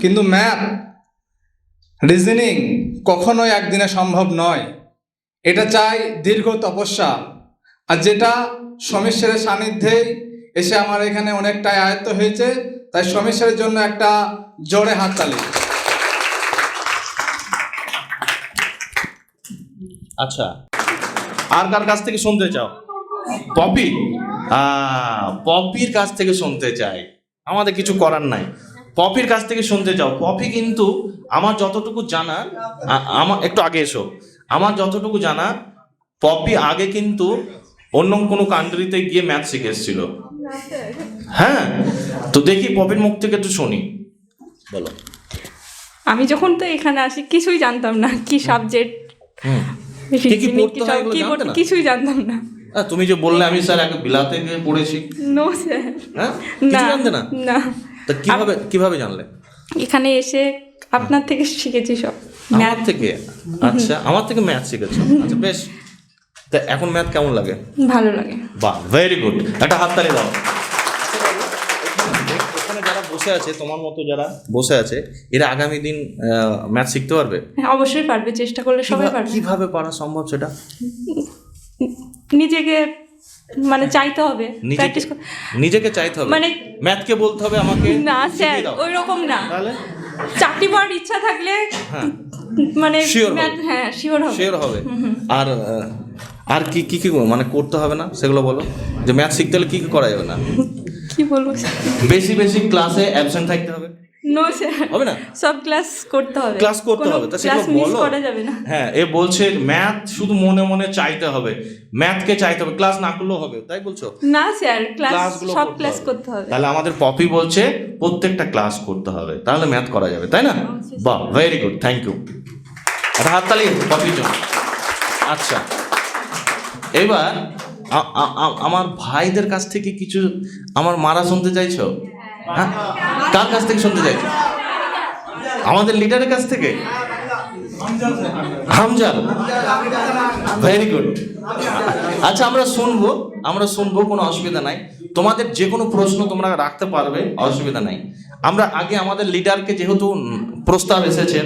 কিন্তু math reasoning কখনোই একদিনে সম্ভব নয়। এটা চাই দীর্ঘ তপস্যা। আর যেটা সমীশ্বরের সান্নিধ্যেই এসে আমার এখানে অনেকটাই আয়ত্ত হয়েছে, তাই সমীশ্বরের জন্য একটা জোরে হাততালি। আচ্ছা আর কার কাছ থেকে শুনতে চাও? পপি? পপির কাছ থেকে শুনতে চাই। আমাদের কিছু করার নাই। পপির কাছ থেকে শুনতে চাও। পপি কিন্তু আমার যতটুকু জানা আমার একটু আগে এসো। আমার যতটুকু জানা পপি আগে কিন্তু অন্য কোনো কান্ট্রিতে গিয়ে ম্যাথ শিখে এসেছিল। হ্যাঁ তো দেখি পপির মুখ থেকে একটু শুনি। বলো। আমি যখন তো এখানে আসি কিছুই জানতাম না কি সাবজেক্ট? কিছুই জানতাম না। তুমি যে বললে আমি স্যার এক বিলাতে পড়েছি। নো স্যার হ্যাঁ না? না। তা কীভাবে কীভাবে জানলে? এখানে এসে আপনার থেকে শিখেছি সব। ম্যাথ। থেকে? আচ্ছা আমার থেকে ম্যাথ শিখেছো? আচ্ছা বেশ। তা এখন ম্যাথ কেমন লাগে? ভালো লাগে। বাহ ভেরি গুড একটা হাততালি দাও। ওখানে যারা বসে আছে তোমার মতো যারা বসে আছে এরা আগামী দিন ম্যাথ শিখতে পারবে? হ্যাঁ অবশ্যই পারবে চেষ্টা করলে সবাই পারবে। কীভাবে পারা সম্ভব সেটা? নিজেকে মানে চাইতে হবে নিজেকে প্র্যাকটিস নিজেকে চাইতে হবে। মানে- ম্যাথকে বলতে হবে আমাকে না স্যার ওই রকম না। তাহলে? চাকরি পাওয়ার ইচ্ছা থাকলে হ্যাঁ। মানে হ্যাঁ শিওর হবে। শিওর হবে। আর আর কি কি কি মানে করতে হবে না? সেগুলো বলো। যে ম্যাথ শিখতে হলে কি কি করা যাবে না? কি বলব? বেশি বেশি ক্লাসে অ্যাবসেন্ট থাকতে হবে। নো স্যার হবে না? সব ক্লাস করতে হবে। ক্লাস করতে হবে তা সেগুলো বলো? করা যাবে না। হ্যাঁ এ বলছে ম্যাথ শুধু মনে মনে চাইতে হবে। ম্যাথকে চাইতে হবে ক্লাস না করলেও হবে তাই বলছো? না স্যার ক্লাস সব ক্লাস করতে হবে। তাহলে আমাদের পপি বলছে প্রত্যেকটা ক্লাস করতে হবে তাহলে ম্যাথ করা যাবে তাই না? বাহ ভেরি গুড থ্যাংক ইউ একটা হাততালি পপির জন্য। আচ্ছা এবার আমার ভাইদের কাছ থেকে কিছু আমার মারা শুনতে চাইছো? হ্যাঁ? কার কাছ থেকে শুনতে চাইছো? আমাদের লিডারের কাছ থেকে? হামজাল ভেরি গুড আচ্ছা আমরা শুনব আমরা শুনব, কোনো অসুবিধা নাই। তোমাদের যে কোনো প্রশ্ন তোমরা রাখতে পারবে, অসুবিধা নাই। আমরা আগে আমাদের লিডারকে যেহেতু প্রস্তাব এসেছে,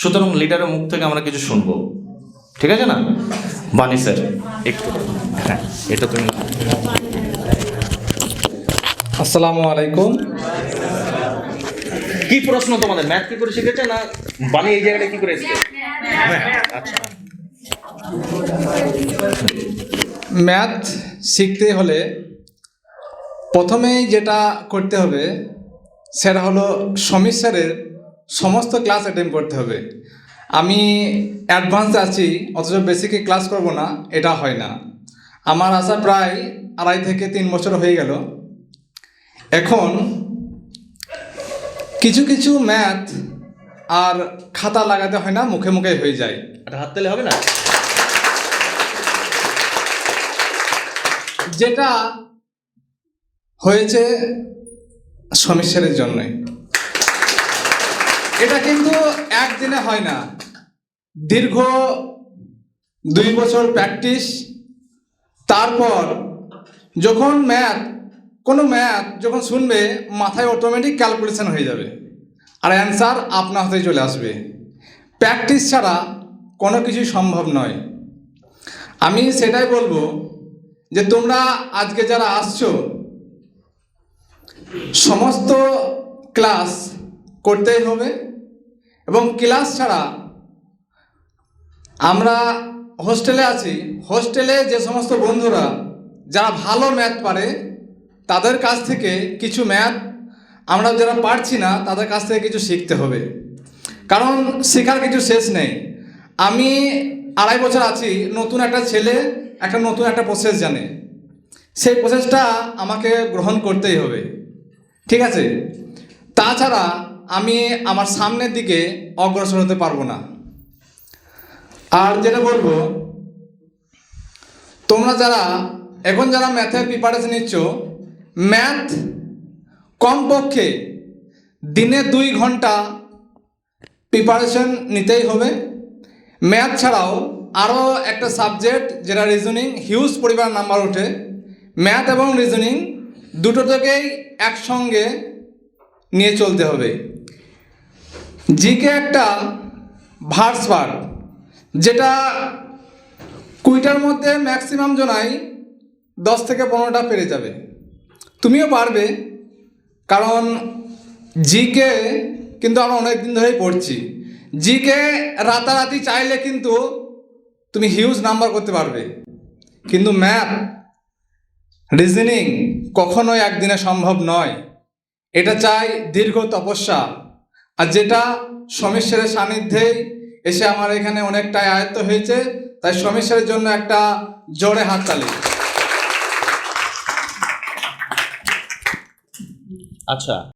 সুতরাং লিডারের মুখ থেকে আমরা কিছু শুনব। ঠিক আছে না? বানি স্যার, একটু হ্যাঁ এটা তুমি আসসালামু আলাইকুম। কি প্রশ্ন তোমাদের? ম্যাথ কি করে শিখেছে না বানি এই জায়গাটা কি করে এসেছে? আচ্ছা। ম্যাথ শিখতে হলে প্রথমেই যেটা করতে হবে সেটা হলো সমীর স্যারের সমস্ত ক্লাস অ্যাটেন্ড করতে হবে। আমি অ্যাডভান্স আছি অথচ বেসিকে ক্লাস করব না এটা হয় না। আমার আসা প্রায় আড়াই থেকে তিন বছর হয়ে গেল। এখন কিছু কিছু ম্যাথ আর খাতা লাগাতে হয় না মুখে মুখে হয়ে যায়। এটা হাত তালে হবে না? যেটা হয়েছে সমীশ্বরের জন্য। এটা কিন্তু একদিনে হয় না। দীর্ঘ দুই বছর প্র্যাকটিস তারপর যখন ম্যাথ কোনো ম্যাথ যখন শুনবে, মাথায় অটোমেটিক ক্যালকুলেশন হয়ে যাবে। আর অ্যান্সার আপনার হাতেই চলে আসবে। প্র্যাকটিস ছাড়া কোনো কিছুই সম্ভব নয়। আমি সেটাই বলব যে তোমরা আজকে যারা আসছো, সমস্ত ক্লাস করতেই হবে এবং ক্লাস ছাড়া আমরা হোস্টেলে আছি। হোস্টেলে যে সমস্ত বন্ধুরা, যারা ভালো ম্যাথ পারে তাদের কাছ থেকে কিছু ম্যাথ আমরা যারা পারছি না, তাদের কাছ থেকে কিছু শিখতে হবে। কারণ শেখার কিছু শেষ নেই। আমি আড়াই বছর আছি, নতুন একটা ছেলে, একটা নতুন একটা প্রসেস জানে। সেই প্রসেসটা আমাকে গ্রহণ করতেই হবে। ঠিক আছে? তাছাড়া আমি আমার সামনের দিকে অগ্রসর হতে পারব না। আর যেটা বলব, তোমরা যারা, এখন যারা ম্যাথের প্রিপারেশন নিচ্ছ ম্যাথ কমপক্ষে দিনে দুই ঘণ্টা প্রিপারেশন নিতেই হবে। ম্যাথ ছাড়াও আরও একটা সাবজেক্ট যেটা রিজনিং হিউজ পরিমাণ নাম্বার ওঠে। ম্যাথ এবং রিজনিং দুটো থেকেই একসঙ্গে নিয়ে চলতে হবে। জিকে একটা ভার্স পার্ট যেটা কুইটার মধ্যে ম্যাক্সিমাম জনাই দশ থেকে পনেরোটা পেরে যাবে। তুমিও পারবে, কারণ জিকে কিন্তু আমরা অনেক দিন ধরেই পড়ছি। জিকে রাতারাতি চাইলে কিন্তু তুমি হিউজ নাম্বার করতে পারবে। কিন্তু ম্যাথ রিজনিং কখনোই একদিনে সম্ভব নয়। এটা চাই দীর্ঘ তপস্যা। আর যেটা সমীশ্বরের সান্নিধ্যেই এসে আমার এখানে অনেকটাই আয়ত্ত হয়েছে, তাই সমীশ্বরের জন্য একটা জোরে হাততালি। আচ্ছা।